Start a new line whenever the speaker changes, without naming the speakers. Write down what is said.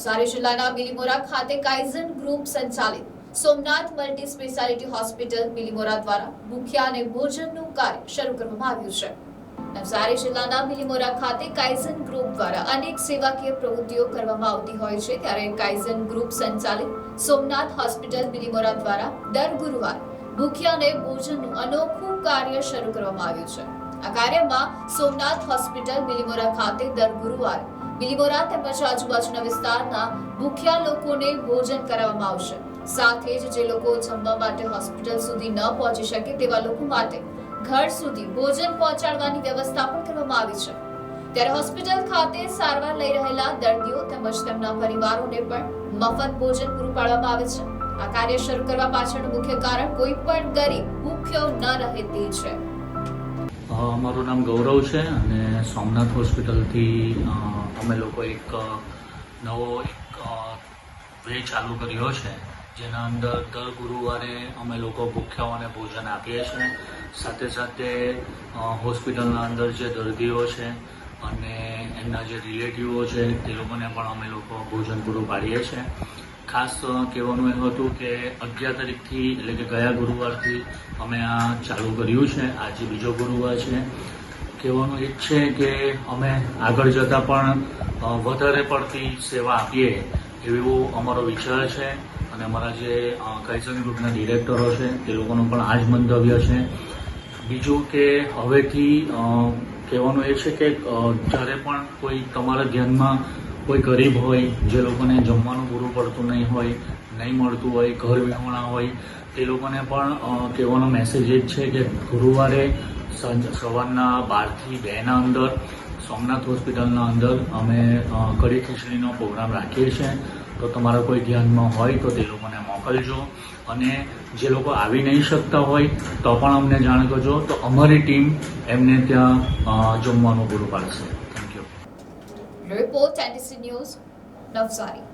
નવસારી જિલ્લાના બિલીમોરા ખાતે Kaizen group સંચાલિત Somnath multi speciality hospital Bilimora દ્વારા ભૂખ્યા અને ભોજનનું કાર્ય શરૂ કરવામાં આવ્યું છે. નવસારી જિલ્લાના બિલીમોરા ખાતે કાઇઝન ગ્રુપ દ્વારા અનેક સેવાકીય પ્રવૃત્તિઓ કરવામાં આવતી હોય છે. ત્યારે કાઇઝન ગ્રુપ સંચાલિત સોમનાથ હોસ્પિટલ બિલીમોરા દ્વારા દર ગુરુવાર ભૂખ્યા અને ભોજનનું અનોખું કાર્ય શરૂ કરવામાં આવ્યું છે. આ કાર્યમાં સોમનાથ હોસ્પિટલ બિલીમોરા ખાતે દર ગુરુવારે બિલીમોરા તેમજ આજુબાજુના વિસ્તારના ભૂખ્યા લોકોને ભોજન કરાવવામાં આવશે. સાથે જ જે લોકો જમવા માટે હોસ્પિટલ સુધી ન પહોંચી શકે તેવા લોકો માટે ઘર સુધી ભોજન પહોંચાડવાની વ્યવસ્થા પણ કરવામાં આવી છે. ત્યારે હોસ્પિટલ ખાતે સારવાર લઈ રહેલા દર્દીઓ તેમજ તેમના પરિવારોને પણ મફત ભોજન પૂરું પાડવામાં આવે છે. આ કાર્ય શરૂ કરવા પાછળનું મુખ્ય કારણ કોઈ પણ ગરીબ, ભૂખ્યો ન રહે તે છે.
મારું નામ ગૌરવ છે અને સોમનાથ હોસ્પિટલથી અમે લોકો એક નવો એક વે ચાલુ કર્યો છે, જેના અંદર દર ગુરુવારે અમે લોકો ભૂખ્યાઓને ભોજન આપીએ છીએ. સાથે સાથે હોસ્પિટલના અંદર જે દર્દીઓ છે અને એમના જે રિલેટિવો છે, તે લોકોને પણ અમે લોકો ભોજન પૂરું પાડીએ છીએ. ખાસ કહેવાનું એ હતું કે અગિયાર તારીખથી એટલે કે ગયા ગુરુવારથી અમે આ ચાલુ કર્યું છે. આજે બીજો ગુરુવાર છે. કહેવાનું એ છે કે અમે આગળ જતાં પણ વધારે પડતી સેવા આપીએ એવો અમારો વિચાર છે અને અમારા જે કાઇઝન ગ્રુપના ડિરેક્ટરો છે તે લોકોનું પણ આ જ મંતવ્ય છે. બીજું કે હવેથી કહેવાનું એ છે કે જ્યારે પણ કોઈ તમારા ધ્યાનમાં કોઈ ગરીબ હોય, જે લોકોને જમવાનું પૂરું પડતું નહીં હોય, નહીં મળતું હોય, ઘર વિહોણા હોય, તે લોકોને પણ કહેવાનો મેસેજ એ જ છે કે ગુરુવારે સવારના બારથી બેના અંદર, સોમનાથ હોસ્પિટલના અંદર અમે કડી કઢી ખીચડીનો પ્રોગ્રામ રાખીએ છીએ. તો તમારા કોઈ ધ્યાનમાં હોય તો તે લોકોને મોકલજો. અને જે લોકો આવી નહીં શકતા હોય તો પણ અમને જાણ કરજો તો અમારી ટીમ એમને ત્યાં જમવાનું પૂરું પાડશે. Thank you
report news Navsari